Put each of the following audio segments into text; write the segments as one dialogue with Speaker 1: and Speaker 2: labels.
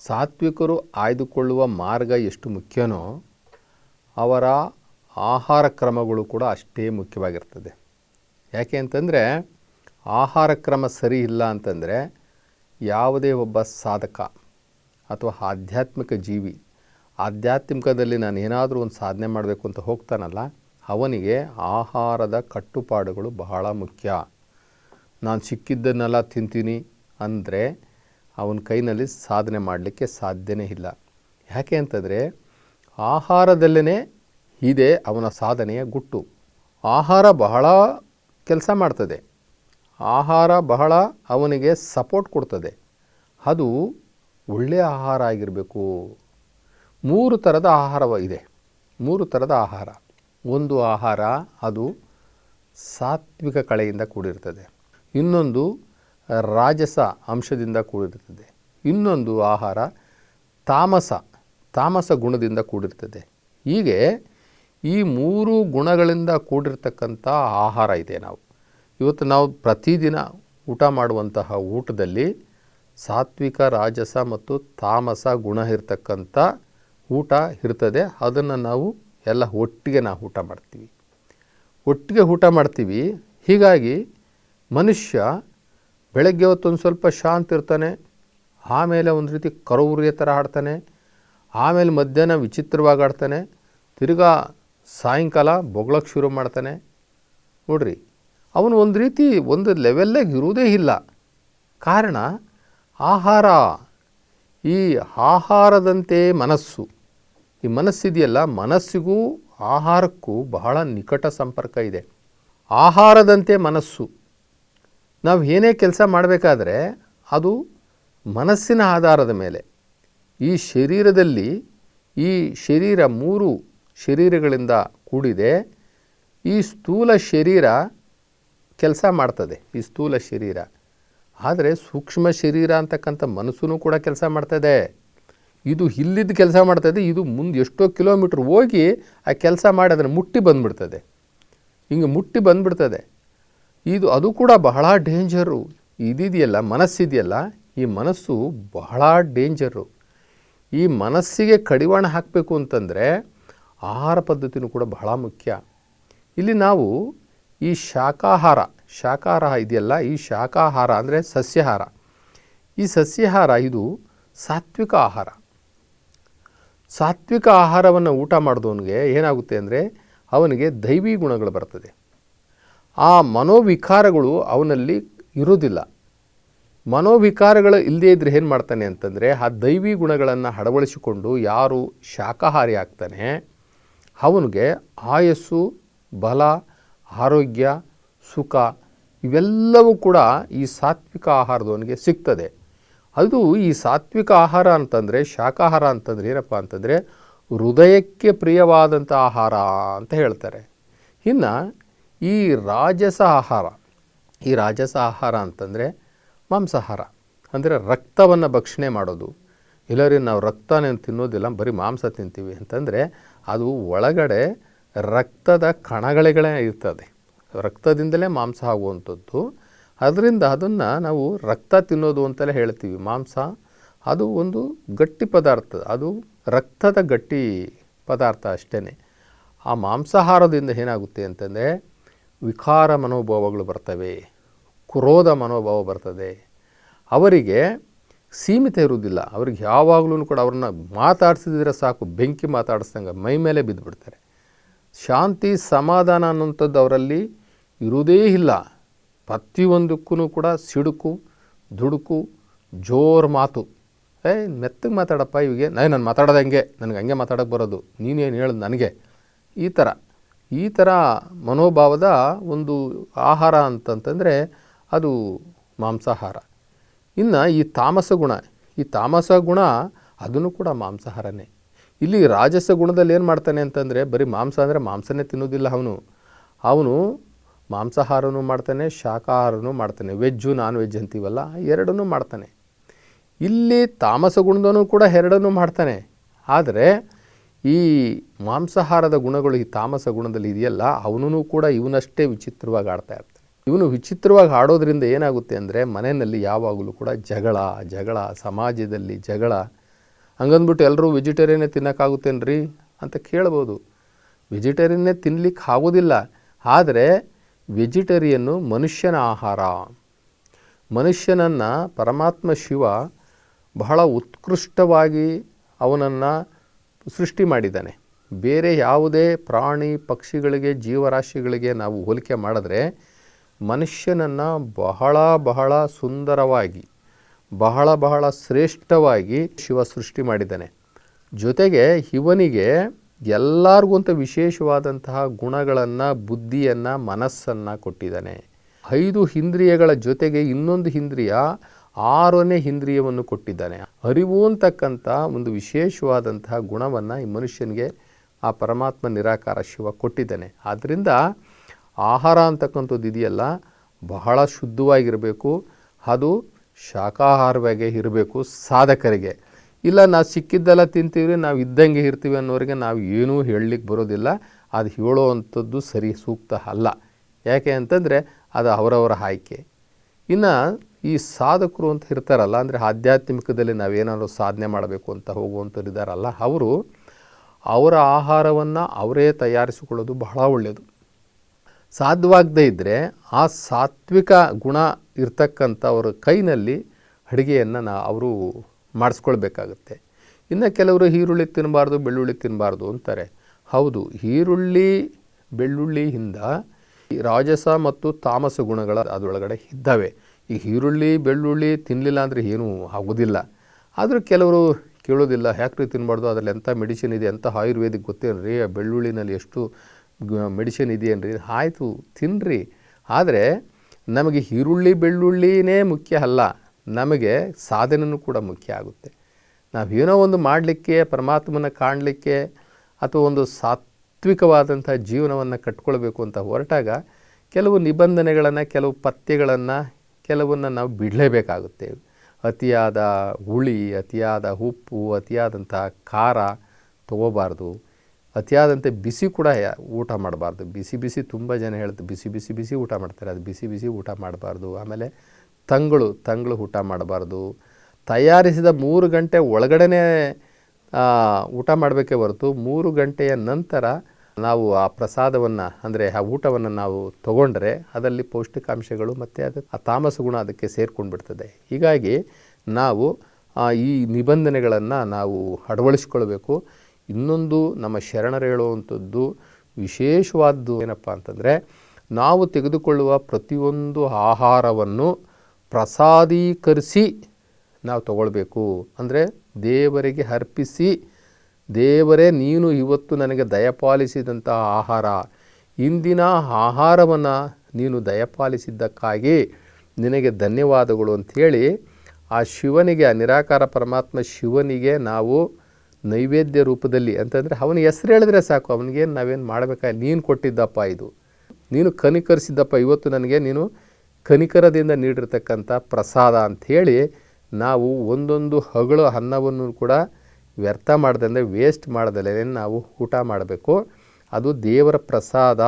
Speaker 1: ಸಾತ್ವಿಕರು ಆಯ್ದುಕೊಳ್ಳುವ ಮಾರ್ಗ ಎಷ್ಟು ಮುಖ್ಯನೋ ಅವರ ಆಹಾರ ಕ್ರಮಗಳು ಕೂಡ ಅಷ್ಟೇ ಮುಖ್ಯವಾಗಿರ್ತದೆ. ಯಾಕೆ ಅಂತಂದರೆ ಆಹಾರ ಕ್ರಮ ಸರಿ ಇಲ್ಲ ಅಂತಂದರೆ ಯಾವುದೇ ಒಬ್ಬ ಸಾಧಕ ಅಥವಾ ಆಧ್ಯಾತ್ಮಿಕ ಜೀವಿ ಆಧ್ಯಾತ್ಮಿಕದಲ್ಲಿ ನಾನು ಏನಾದರೂ ಒಂದು ಸಾಧನೆ ಮಾಡಬೇಕು ಅಂತ ಹೋಗ್ತಾನಲ್ಲ, ಅವನಿಗೆ ಆಹಾರದ ಕಟ್ಟುಪಾಡುಗಳು ಬಹಳ ಮುಖ್ಯ. ನಾನು ಸಿಕ್ಕಿದ್ದನ್ನೆಲ್ಲ ತಿಂತೀನಿ ಅಂದರೆ ಅವನ ಕೈನಲ್ಲಿ ಸಾಧನೆ ಮಾಡಲಿಕ್ಕೆ ಸಾಧ್ಯನೇ ಇಲ್ಲ. ಯಾಕೆ ಅಂತಂದರೆ ಆಹಾರದಲ್ಲೇ ಇದೆ ಅವನ ಸಾಧನೆಯ ಗುಟ್ಟು. ಆಹಾರ ಬಹಳ ಕೆಲಸ ಮಾಡ್ತದೆ. ಆಹಾರ ಬಹಳ ಅವನಿಗೆ ಸಪೋರ್ಟ್ ಕೊಡ್ತದೆ. ಅದು ಒಳ್ಳೆಯ ಆಹಾರ ಆಗಿರಬೇಕು. ಮೂರು ಥರದ ಆಹಾರ ಇದೆ. ಮೂರು ಥರದ ಆಹಾರ. ಒಂದು ಆಹಾರ ಅದು ಸಾತ್ವಿಕ ಕಳೆಯಿಂದ ಕೂಡಿರ್ತದೆ. ಇನ್ನೊಂದು ರಾಜಸ ಅಂಶದಿಂದ ಕೂಡಿರ್ತದೆ. ಇನ್ನೊಂದು ಆಹಾರ ತಾಮಸ ತಾಮಸ ಗುಣದಿಂದ ಕೂಡಿರ್ತದೆ. ಹೀಗೆ ಈ ಮೂರು ಗುಣಗಳಿಂದ ಕೂಡಿರ್ತಕ್ಕಂಥ ಆಹಾರ ಇದೆ ನಾವು. ಇವತ್ತು ನಾವು ಪ್ರತಿದಿನ ಊಟ ಮಾಡುವಂತಹ ಊಟದಲ್ಲಿ ಸಾತ್ವಿಕ, ರಾಜಸ ಮತ್ತು ತಾಮಸ ಗುಣ ಇರ್ತಕ್ಕಂಥ ಊಟ ಇರ್ತದೆ. ಅದನ್ನು ನಾವು ಎಲ್ಲ ಒಟ್ಟಿಗೆ ನಾವು ಊಟ ಮಾಡ್ತೀವಿ. ಒಟ್ಟಿಗೆ ಊಟ ಮಾಡ್ತೀವಿ. ಹೀಗಾಗಿ ಮನುಷ್ಯ ಬೆಳಗ್ಗೆ ಹೊತ್ತೊಂದು ಸ್ವಲ್ಪ ಶಾಂತ ಇರ್ತಾನೆ, ಆಮೇಲೆ ಒಂದು ರೀತಿ ಕರೌರ್ಯ ಥರ ಆಡ್ತಾನೆ, ಆಮೇಲೆ ಮಧ್ಯಾಹ್ನ ವಿಚಿತ್ರವಾಗಿ ಆಡ್ತಾನೆ, ತಿರ್ಗಾ ಸಾಯಂಕಾಲ ಬೊಗಳಕ್ಕೆ ಶುರು ಮಾಡ್ತಾನೆ. ನೋಡ್ರಿ, ಅವನು ಒಂದು ರೀತಿ ಒಂದು ಲೆವೆಲ್ಲಾಗಿ ಇರುವುದೇ ಇಲ್ಲ. ಕಾರಣ, ಆಹಾರ, ಈ ಆಹಾರದಂತೆ ಮನಸ್ಸು. ಈ ಮನಸ್ಸಿದೆಯಲ್ಲ, ಮನಸ್ಸಿಗೂ ಆಹಾರಕ್ಕೂ ಬಹಳ ನಿಕಟ ಸಂಪರ್ಕ ಇದೆ. ಆಹಾರದಂತೆ ಮನಸ್ಸು. ನಾವು ಏನೇ ಕೆಲಸ ಮಾಡಬೇಕಾದ್ರೆ ಅದು ಮನಸ್ಸಿನ ಆಧಾರದ ಮೇಲೆ. ಈ ಶರೀರದಲ್ಲಿ ಈ ಶರೀರ ಮೂರು ಶರೀರಗಳಿಂದ ಕೂಡಿದೆ. ಈ ಸ್ಥೂಲ ಶರೀರ ಕೆಲಸ ಮಾಡ್ತದೆ, ಈ ಸ್ಥೂಲ ಶರೀರ. ಆದರೆ ಸೂಕ್ಷ್ಮ ಶರೀರ ಅಂತಕ್ಕಂಥ ಮನಸ್ಸೂ ಕೂಡ ಕೆಲಸ ಮಾಡ್ತದೆ. ಇದು ಇಲ್ಲಿದ್ದು ಕೆಲಸ ಮಾಡ್ತದೆ, ಇದು ಮುಂದೆ ಎಷ್ಟೋ ಕಿಲೋಮೀಟ್ರ್ ಹೋಗಿ ಆ ಕೆಲಸ ಮಾಡಿ ಅದನ್ನು ಮುಟ್ಟಿ ಬಂದ್ಬಿಡ್ತದೆ. ಹಿಂಗೆ ಮುಟ್ಟಿ ಬಂದ್ಬಿಡ್ತದೆ. ಇದು ಅದು ಕೂಡ ಬಹಳ ಡೇಂಜರು. ಇದಿದೆಯಲ್ಲ, ಮನಸ್ಸಿದೆಯಲ್ಲ, ಈ ಮನಸ್ಸು ಬಹಳ ಡೇಂಜರು. ಈ ಮನಸ್ಸಿಗೆ ಕಡಿವಾಣ ಹಾಕಬೇಕು ಅಂತಂದರೆ ಆಹಾರ ಪದ್ಧತಿನೂ ಕೂಡ ಬಹಳ ಮುಖ್ಯ. ಇಲ್ಲಿ ನಾವು ಈ ಶಾಖಾಹಾರ ಶಾಖಾಹಾರ ಇದೆಯಲ್ಲ, ಈ ಶಾಖಾಹಾರ ಅಂದರೆ ಸಸ್ಯಾಹಾರ. ಈ ಸಸ್ಯಾಹಾರ ಇದು ಸಾತ್ವಿಕ ಆಹಾರ. ಸಾತ್ವಿಕ ಆಹಾರವನ್ನು ಊಟ ಮಾಡಿದವನಿಗೆ ಏನಾಗುತ್ತೆ ಅಂದರೆ ಅವನಿಗೆ ದೈವಿ ಗುಣಗಳು ಬರ್ತದೆ. ಆ ಮನೋವಿಕಾರಗಳು ಅವನಲ್ಲಿ ಇರೋದಿಲ್ಲ ಮನೋವಿಕಾರಗಳು ಇಲ್ಲದೇ ಇದ್ದರೆ ಏನು ಮಾಡ್ತಾನೆ ಅಂತಂದರೆ ಆ ದೈವಿ ಗುಣಗಳನ್ನು ಅಳವಡಿಸಿಕೊಂಡು ಯಾರು ಶಾಕಾಹಾರಿ ಆಗ್ತಾನೆ, ಅವನಿಗೆ ಆಯಸ್ಸು, ಬಲ, ಆರೋಗ್ಯ, ಸುಖ ಇವೆಲ್ಲವೂ ಕೂಡ ಈ ಸಾತ್ವಿಕ ಆಹಾರದವನಿಗೆ ಸಿಗ್ತದೆ. ಅದು ಈ ಸಾತ್ವಿಕ ಆಹಾರ ಅಂತಂದರೆ ಶಾಕಾಹಾರ ಅಂತಂದರೆ ಏನಪ್ಪ ಅಂತಂದರೆ, ಹೃದಯಕ್ಕೆ ಪ್ರಿಯವಾದಂಥ ಆಹಾರ ಅಂತ ಹೇಳ್ತಾರೆ. ಇನ್ನು ಈ ರಾಜಸ ಆಹಾರ ಈ ರಾಜಸ ಆಹಾರ ಅಂತಂದರೆ ಮಾಂಸಾಹಾರ. ಅಂದರೆ ರಕ್ತವನ್ನು ಭಕ್ಷಣೆ ಮಾಡೋದು. ಇಲ್ಲರಿ, ನಾವು ರಕ್ತನೇ ತಿನ್ನೋದಿಲ್ಲ, ಬರೀ ಮಾಂಸ ತಿಂತೀವಿ ಅಂತಂದರೆ ಅದು ಒಳಗಡೆ ರಕ್ತದ ಕಣಗಳೇ ಇರ್ತದೆ. ರಕ್ತದಿಂದಲೇ ಮಾಂಸ ಆಗುವಂಥದ್ದು. ಅದರಿಂದ ಅದನ್ನು ನಾವು ರಕ್ತ ತಿನ್ನೋದು ಅಂತಲೇ ಹೇಳ್ತೀವಿ. ಮಾಂಸ ಅದು ಒಂದು ಗಟ್ಟಿ ಪದಾರ್ಥ, ಅದು ರಕ್ತದ ಗಟ್ಟಿ ಪದಾರ್ಥ ಅಷ್ಟೇ ಆ ಮಾಂಸಾಹಾರದಿಂದ ಏನಾಗುತ್ತೆ ಅಂತಂದರೆ ವಿಕಾರ ಮನೋಭಾವಗಳು ಬರ್ತವೆ, ಕ್ರೋಧ ಮನೋಭಾವ ಬರ್ತದೆ. ಅವರಿಗೆ ಸೀಮಿತ ಇರುವುದಿಲ್ಲ. ಅವ್ರಿಗೆ ಯಾವಾಗಲೂ ಕೂಡ ಅವ್ರನ್ನ ಮಾತಾಡಿಸಿದ್ರೆ ಸಾಕು, ಬೆಂಕಿ ಮಾತಾಡಿಸ್ದಂಗೆ ಮೈ ಮೇಲೆ ಬಿದ್ದುಬಿಡ್ತಾರೆ. ಶಾಂತಿ, ಸಮಾಧಾನ ಅನ್ನೋಂಥದ್ದು ಅವರಲ್ಲಿ ಇರುವುದೇ ಇಲ್ಲ. ಪ್ರತಿಯೊಂದಕ್ಕೂ ಕೂಡ ಸಿಡುಕು, ದುಡುಕು, ಜೋರು ಮಾತು. ಏ, ಮೆತ್ತಗೆ ಮಾತಾಡಪ್ಪ ಇವಿಗೆ. ನಾನು ನಾನು ಮಾತಾಡೋದು ಹಂಗೆ. ನನಗೆ ಹಂಗೆ ಮಾತಾಡೋಕ್ಕೆ ಬರೋದು. ನೀನೇನು ಹೇಳೋದು ನನಗೆ. ಈ ಥರ. ಈ ಥರ ಮನೋಭಾವದ ಒಂದು ಆಹಾರ ಅಂತಂತಂದರೆ ಅದು ಮಾಂಸಾಹಾರ. ಇನ್ನು ಈ ತಾಮಸ ಗುಣ, ಈ ತಾಮಸ ಗುಣ ಅದನ್ನು ಕೂಡ ಮಾಂಸಾಹಾರನೇ. ಇಲ್ಲಿ ರಾಜಸ ಗುಣದಲ್ಲಿ ಏನು ಮಾಡ್ತಾನೆ ಅಂತಂದರೆ ಬರೀ ಮಾಂಸ ಅಂದರೆ ಮಾಂಸನೇ ತಿನ್ನೋದಿಲ್ಲ ಅವನು. ಅವನು ಮಾಂಸಾಹಾರನೂ ಮಾಡ್ತಾನೆ, ಶಾಖಾಹಾರನೂ ಮಾಡ್ತಾನೆ. ವೆಜ್ಜು ನಾನ್ ವೆಜ್ ಅಂತೀವಲ್ಲ, ಎರಡನ್ನೂ ಮಾಡ್ತಾನೆ. ಇಲ್ಲಿ ತಾಮಸ ಗುಣದವನು ಕೂಡ ಎರಡನ್ನೂ ಮಾಡ್ತಾನೆ. ಆದರೆ ಈ ಮಾಂಸಾಹಾರದ ಗುಣಗಳು ಈ ತಾಮಸ ಗುಣದಲ್ಲಿ ಇದೆಯಲ್ಲ ಅವನೂ ಕೂಡ ಇವನಷ್ಟೇ ವಿಚಿತ್ರವಾಗಿ ಆಡ್ತಾ ಇರ್ತಾನೆ. ಇವನು ವಿಚಿತ್ರವಾಗಿ ಆಡೋದ್ರಿಂದ ಏನಾಗುತ್ತೆ ಅಂದರೆ, ಮನೆಯಲ್ಲಿ ಯಾವಾಗಲೂ ಕೂಡ ಜಗಳ ಜಗಳ, ಸಮಾಜದಲ್ಲಿ ಜಗಳ. ಹಂಗಂದ್ಬಿಟ್ಟು ಎಲ್ಲರೂ ವೆಜಿಟೇರಿಯನ್ನೇ ತಿನ್ನೋಕ್ಕಾಗುತ್ತೇನ್ರಿ ಅಂತ ಕೇಳ್ಬೋದು. ವೆಜಿಟೇರಿಯನ್ನೇ ತಿನ್ನಲಿಕ್ಕೆ ಆಗೋದಿಲ್ಲ. ಆದರೆ ವೆಜಿಟೇರಿಯನ್ನು ಮನುಷ್ಯನ ಆಹಾರ. ಮನುಷ್ಯನನ್ನು ಪರಮಾತ್ಮ ಶಿವ ಬಹಳ ಉತ್ಕೃಷ್ಟವಾಗಿ ಅವನನ್ನು ಸೃಷ್ಟಿ ಮಾಡಿದ್ದಾನೆ. ಬೇರೆ ಯಾವುದೇ ಪ್ರಾಣಿ ಪಕ್ಷಿಗಳಿಗೆ, ಜೀವರಾಶಿಗಳಿಗೆ ನಾವು ಹೋಲಿಕೆ ಮಾಡಿದ್ರೆ ಮನುಷ್ಯನನ್ನು ಬಹಳ ಬಹಳ ಸುಂದರವಾಗಿ, ಬಹಳ ಬಹಳ ಶ್ರೇಷ್ಠವಾಗಿ ಶಿವ ಸೃಷ್ಟಿ ಮಾಡಿದ್ದಾನೆ. ಜೊತೆಗೆ ಇವನಿಗೆ ಎಲ್ಲರಿಗೂ ಅಂತ ವಿಶೇಷವಾದಂತಹ ಗುಣಗಳನ್ನು, ಬುದ್ಧಿಯನ್ನು, ಮನಸ್ಸನ್ನು ಕೊಟ್ಟಿದ್ದಾನೆ. ಐದು ಇಂದ್ರಿಯಗಳ ಜೊತೆಗೆ ಇನ್ನೊಂದು ಇಂದ್ರಿಯ ಆರನೇ ಇಂದ್ರಿಯವನ್ನು ಕೊಟ್ಟಿದ್ದಾನೆ. ಅರಿವು ಅಂತಕ್ಕಂಥ ಒಂದು ವಿಶೇಷವಾದಂತಹ ಗುಣವನ್ನು ಈ ಮನುಷ್ಯನಿಗೆ ಆ ಪರಮಾತ್ಮ ನಿರಾಕಾರ ಶಿವ ಕೊಟ್ಟಿದ್ದಾನೆ. ಆದ್ದರಿಂದ ಆಹಾರ ಅಂತಕ್ಕಂಥದ್ದು ಇದೆಯಲ್ಲ, ಬಹಳ ಶುದ್ಧವಾಗಿರಬೇಕು. ಅದು ಶಾಖಾಹಾರವಾಗಿ ಇರಬೇಕು ಸಾಧಕರಿಗೆ. ಇಲ್ಲ, ನಾವು ಸಿಕ್ಕಿದ್ದೆಲ್ಲ ತಿಂತೀವಿ, ನಾವು ಇದ್ದಂಗೆ ಇರ್ತೀವಿ ಅನ್ನೋರಿಗೆ ನಾವು ಏನೂ ಹೇಳಲಿಕ್ಕೆ ಬರೋದಿಲ್ಲ. ಅದು ಹೇಳೋ ಅಂಥದ್ದು ಸರಿ, ಸೂಕ್ತ ಅಲ್ಲ. ಯಾಕೆ ಅಂತಂದರೆ ಅದು ಅವರವರ ಆಯ್ಕೆ. ಇನ್ನು ಈ ಸಾಧಕರು ಅಂತ ಇರ್ತಾರಲ್ಲ, ಅಂದರೆ ಆಧ್ಯಾತ್ಮಿಕದಲ್ಲಿ ನಾವೇನಾದ್ರು ಸಾಧನೆ ಮಾಡಬೇಕು ಅಂತ ಹೋಗುವಂಥವ್ರು ಇದ್ದಾರಲ್ಲ ಅವರು ಅವರ ಆಹಾರವನ್ನು ಅವರೇ ತಯಾರಿಸಿಕೊಳ್ಳೋದು ಬಹಳ ಒಳ್ಳೆಯದು ಸಾಧ್ಯವಾಗದೇ ಇದ್ದರೆ ಆ ಸಾತ್ವಿಕ ಗುಣ ಇರ್ತಕ್ಕಂಥವ್ರ ಕೈನಲ್ಲಿ ಅಡುಗೆಯನ್ನು ನಾ ಅವರು ಮಾಡಿಸ್ಕೊಳ್ಬೇಕಾಗತ್ತೆ. ಇನ್ನು ಕೆಲವರು ಈರುಳ್ಳಿ ತಿನ್ನಬಾರ್ದು ಬೆಳ್ಳುಳ್ಳಿ ತಿನ್ನಬಾರ್ದು ಅಂತಾರೆ. ಹೌದು, ಈರುಳ್ಳಿ, ಬೆಳ್ಳುಳ್ಳಿಯಿಂದ ರಾಜಸ ಮತ್ತು ತಾಮಸ ಗುಣಗಳ ಅದರೊಳಗಡೆ ಇದ್ದಾವೆ. ಈ ಈರುಳ್ಳಿ, ಬೆಳ್ಳುಳ್ಳಿ ತಿನ್ನಲಿಲ್ಲ ಅಂದರೆ ಏನೂ ಆಗೋದಿಲ್ಲ. ಆದರೂ ಕೆಲವರು ಕೇಳೋದಿಲ್ಲ, ಯಾಕ್ರಿ ತಿನ್ನಬಾರ್ದು ಅದರಲ್ಲಿ ಎಂಥ ಮೆಡಿಸಿನ್ ಇದೆ? ಎಂಥ ಆಯುರ್ವೇದಿಕ್ ಗೊತ್ತೇನ್ರಿ? ಆ ಬೆಳ್ಳುಳ್ಳಿನಲ್ಲಿ ಎಷ್ಟು ಮೆಡಿಸಿನ್ ಇದೆಯೇನ್ರಿ? ಆಯಿತು ತಿನ್ನಿರಿ ಆದರೆ ನಮಗೆ ಈರುಳ್ಳಿ, ಬೆಳ್ಳುಳ್ಳಿನೇ ಮುಖ್ಯ ಅಲ್ಲ. ನಮಗೆ ಸಾಧನೆಯೂ ಕೂಡ ಮುಖ್ಯ ಆಗುತ್ತೆ. ನಾವು ಏನೋ ಒಂದು ಮಾಡಲಿಕ್ಕೆ, ಪರಮಾತ್ಮನ ಕಾಣಲಿಕ್ಕೆ ಅಥವಾ ಒಂದು ಸಾತ್ವಿಕವಾದಂಥ ಜೀವನವನ್ನು ಕಟ್ಕೊಳ್ಬೇಕು ಅಂತ ಹೊರಟಾಗ ಕೆಲವು ನಿಬಂಧನೆಗಳನ್ನು, ಕೆಲವು ಪಥ್ಯಗಳನ್ನು ಕೆಲವನ್ನು ನಾವು ಬಿಡಲೇಬೇಕಾಗುತ್ತೆ. ಅತಿಯಾದ ಹುಳಿ, ಅತಿಯಾದ ಉಪ್ಪು, ಅತಿಯಾದಂಥ ಖಾರ ತೊಗೋಬಾರ್ದು. ಅತಿಯಾದಂತೆ ಬಿಸಿ ಕೂಡ ಊಟ ಮಾಡಬಾರ್ದು. ಬಿಸಿ ಬಿಸಿ ತುಂಬ ಜನ ಹೇಳ್ತಾರೆ ಬಿಸಿ ಬಿಸಿ ಬಿಸಿ ಊಟ ಮಾಡ್ತಾರೆ. ಅದು ಬಿಸಿ ಬಿಸಿ ಊಟ ಮಾಡಬಾರ್ದು. ಆಮೇಲೆ ತಂಗಳು ತಂಗಳು ಊಟ ಮಾಡಬಾರ್ದು. ತಯಾರಿಸಿದ ಮೂರು ಗಂಟೆ ಒಳಗಡೆ ಊಟ ಮಾಡಬೇಕೇ ಹೊರತು ಮೂರು ಗಂಟೆಯ ನಂತರ ನಾವು ಆ ಪ್ರಸಾದವನ್ನು, ಅಂದರೆ ಆ ಊಟವನ್ನು ನಾವು ತಗೊಂಡ್ರೆ ಅದರಲ್ಲಿ ಪೌಷ್ಟಿಕಾಂಶಗಳು ಮತ್ತು ಅದು ಆ ತಾಮಸ ಗುಣ ಅದಕ್ಕೆ ಸೇರ್ಕೊಂಡು ಬಿಡ್ತದೆ ಹೀಗಾಗಿ ನಾವು ಈ ನಿಬಂಧನೆಗಳನ್ನು ನಾವು ಅಳವಡಿಸ್ಕೊಳ್ಬೇಕು. ಇನ್ನೊಂದು ನಮ್ಮ ಶರಣರು ಹೇಳುವಂಥದ್ದು ವಿಶೇಷವಾದ್ದು ಏನಪ್ಪ ಅಂತಂದರೆ ನಾವು ತೆಗೆದುಕೊಳ್ಳುವ ಪ್ರತಿಯೊಂದು ಆಹಾರವನ್ನು ಪ್ರಸಾದೀಕರಿಸಿ ನಾವು ತಗೊಳ್ಬೇಕು. ಅಂದರೆ ದೇವರಿಗೆ ಅರ್ಪಿಸಿ ದೇವರೇ, ನೀನು ಇವತ್ತು ನನಗೆ ದಯಪಾಲಿಸಿದಂಥ ಆಹಾರ. ಇಂದಿನ ಆಹಾರವನ್ನು ನೀನು ದಯಪಾಲಿಸಿದ್ದಕ್ಕಾಗಿ ನಿನಗೆ ಧನ್ಯವಾದಗಳು ಅಂಥೇಳಿ ಆ ಶಿವನಿಗೆ, ಆ ನಿರಾಕಾರ ಪರಮಾತ್ಮ ಶಿವನಿಗೆ ನಾವು ನೈವೇದ್ಯ ರೂಪದಲ್ಲಿ ಅಂತಂದರೆ ಅವನ ಹೆಸರು ಹೇಳಿದ್ರೆ ಸಾಕು, ಅವನಿಗೇನು ನಾವೇನು ಮಾಡಬೇಕಾ? ನೀನು ಕೊಟ್ಟಿದ್ದಪ್ಪ ಇದು. ನೀನು ಕನಿಕರಿಸಿದ್ದಪ್ಪ, ಇವತ್ತು ನನಗೆ ನೀನು ಕನಿಕರದಿಂದ ನೀಡಿರ್ತಕ್ಕಂಥ ಪ್ರಸಾದ ಅಂಥೇಳಿ ನಾವು ಒಂದೊಂದು ಹಗಳು ಅನ್ನವನ್ನು ಕೂಡ ವ್ಯರ್ಥ ಮಾಡ್ದಂದರೆ ವೇಸ್ಟ್ ಮಾಡ್ದಲೇ ನಾವು ಊಟ ಮಾಡಬೇಕು. ಅದು ದೇವರ ಪ್ರಸಾದ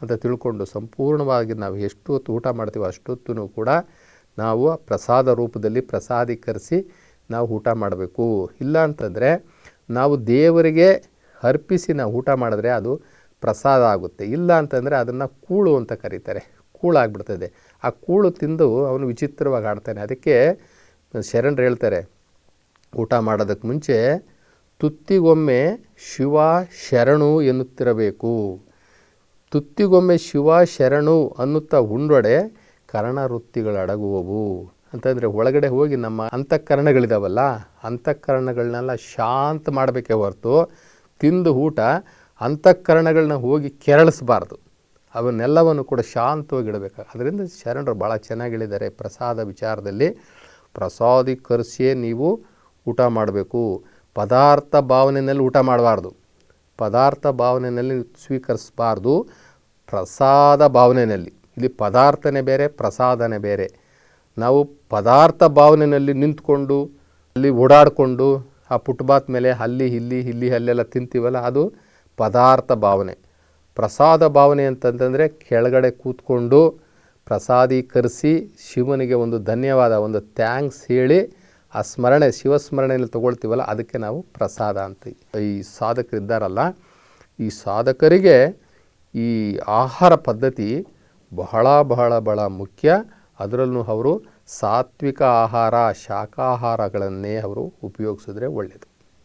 Speaker 1: ಅಂತ ತಿಳ್ಕೊಂಡು ಸಂಪೂರ್ಣವಾಗಿ ನಾವು ಎಷ್ಟು ಹೊತ್ತು ಊಟ ಮಾಡ್ತೀವೋ ಅಷ್ಟೊತ್ತೂ ಕೂಡ ನಾವು ಪ್ರಸಾದ ರೂಪದಲ್ಲಿ ಪ್ರಸಾದೀಕರಿಸಿ ನಾವು ಊಟ ಮಾಡಬೇಕು. ಇಲ್ಲ ಅಂತಂದರೆ ನಾವು ದೇವರಿಗೆ ಅರ್ಪಿಸಿ ನಾವು ಊಟ ಮಾಡಿದ್ರೆ ಅದು ಪ್ರಸಾದ ಆಗುತ್ತೆ. ಇಲ್ಲ ಅಂತಂದರೆ ಅದನ್ನು ಕೂಳು ಅಂತ ಕರೀತಾರೆ. ಕೂಳಾಗ್ಬಿಡ್ತದೆ ಆ ಕೂಳು ತಿಂದು ಅವನು ವಿಚಿತ್ರವಾಗಿ ಆಡ್ತಾನೆ. ಅದಕ್ಕೆ ಶರಣರು ಹೇಳ್ತಾರೆ, ಊಟ ಮಾಡೋದಕ್ಕೆ ಮುಂಚೆ ತುತ್ತಿಗೊಮ್ಮೆ ಶಿವ ಶರಣು ಎನ್ನುತ್ತಿರಬೇಕು. ತುತ್ತಿಗೊಮ್ಮೆ ಶಿವ ಶರಣು ಅನ್ನುತ್ತಾ ಉಂಡೊಡೆ ಕರ್ಣವೃತ್ತಿಗಳು ಅಡಗುವವು. ಅಂತಂದರೆ ಒಳಗಡೆ ಹೋಗಿ ನಮ್ಮ ಅಂತಃಕರಣಗಳಿದಾವಲ್ಲ ಅಂತಃಕರಣಗಳನ್ನೆಲ್ಲ ಶಾಂತ ಮಾಡಬೇಕೇ ಹೊರತು ತಿಂದು ಊಟ ಅಂತಃಕರಣಗಳನ್ನ ಹೋಗಿ ಕೆರಳಿಸಬಾರ್ದು. ಅವನ್ನೆಲ್ಲವನ್ನು ಕೂಡ ಶಾಂತವಾಗಿ ಇಡಬೇಕು. ಅದರಿಂದ ಶರಣರು ಭಾಳ ಚೆನ್ನಾಗಿಳಿದ್ದಾರೆ ಪ್ರಸಾದ ವಿಚಾರದಲ್ಲಿ ಪ್ರಸಾದೀಕರಿಸಿಯೇ ನೀವು ಊಟ ಮಾಡಬೇಕು. ಪದಾರ್ಥ ಭಾವನೆಯಲ್ಲಿ ಊಟ ಮಾಡಬಾರ್ದು. ಪದಾರ್ಥ ಭಾವನೆಯಲ್ಲಿ ಸ್ವೀಕರಿಸಬಾರ್ದು. ಪ್ರಸಾದ ಭಾವನೆಯಲ್ಲಿ. ಇಲ್ಲಿ ಪದಾರ್ಥನೇ ಬೇರೆ, ಪ್ರಸಾದನೇ ಬೇರೆ. ನಾವು ಪದಾರ್ಥ ಭಾವನೆಯಲ್ಲಿ ನಿಂತ್ಕೊಂಡು, ಅಲ್ಲಿ ಓಡಾಡಿಕೊಂಡು, ಆ ಪುಟ್ಬಾತ್ ಮೇಲೆ ಅಲ್ಲಿ, ಇಲ್ಲಿ ಇಲ್ಲಿ, ಅಲ್ಲೆಲ್ಲ ತಿಂತೀವಲ್ಲ, ಅದು ಪದಾರ್ಥ ಭಾವನೆ. ಪ್ರಸಾದ ಭಾವನೆ ಅಂತಂತಂದರೆ ಕೆಳಗಡೆ ಕೂತ್ಕೊಂಡು ಪ್ರಸಾದೀಕರಿಸಿ ಶಿವನಿಗೆ ಒಂದು ಧನ್ಯವಾದ, ಒಂದು ಥ್ಯಾಂಕ್ಸ್ ಹೇಳಿ ಆ ಸ್ಮರಣೆ, ಶಿವಸ್ಮರಣೆಯಲ್ಲಿ ತಗೊಳ್ತೀವಲ್ಲ, ಅದಕ್ಕೆ ನಾವು ಪ್ರಸಾದ ಅಂತೀವಿ ಈ ಸಾಧಕರಿದ್ದಾರಲ್ಲ ಈ ಸಾಧಕರಿಗೆ ಈ ಆಹಾರ ಪದ್ಧತಿ ಬಹಳ ಬಹಳ ಬಹಳ ಮುಖ್ಯ. ಅದರಲ್ಲೂ ಅವರು ಸಾತ್ವಿಕ ಆಹಾರ, ಶಾಖಾಹಾರಗಳನ್ನೇ ಅವರು ಉಪಯೋಗಿಸಿದ್ರೆ ಒಳ್ಳೆಯದು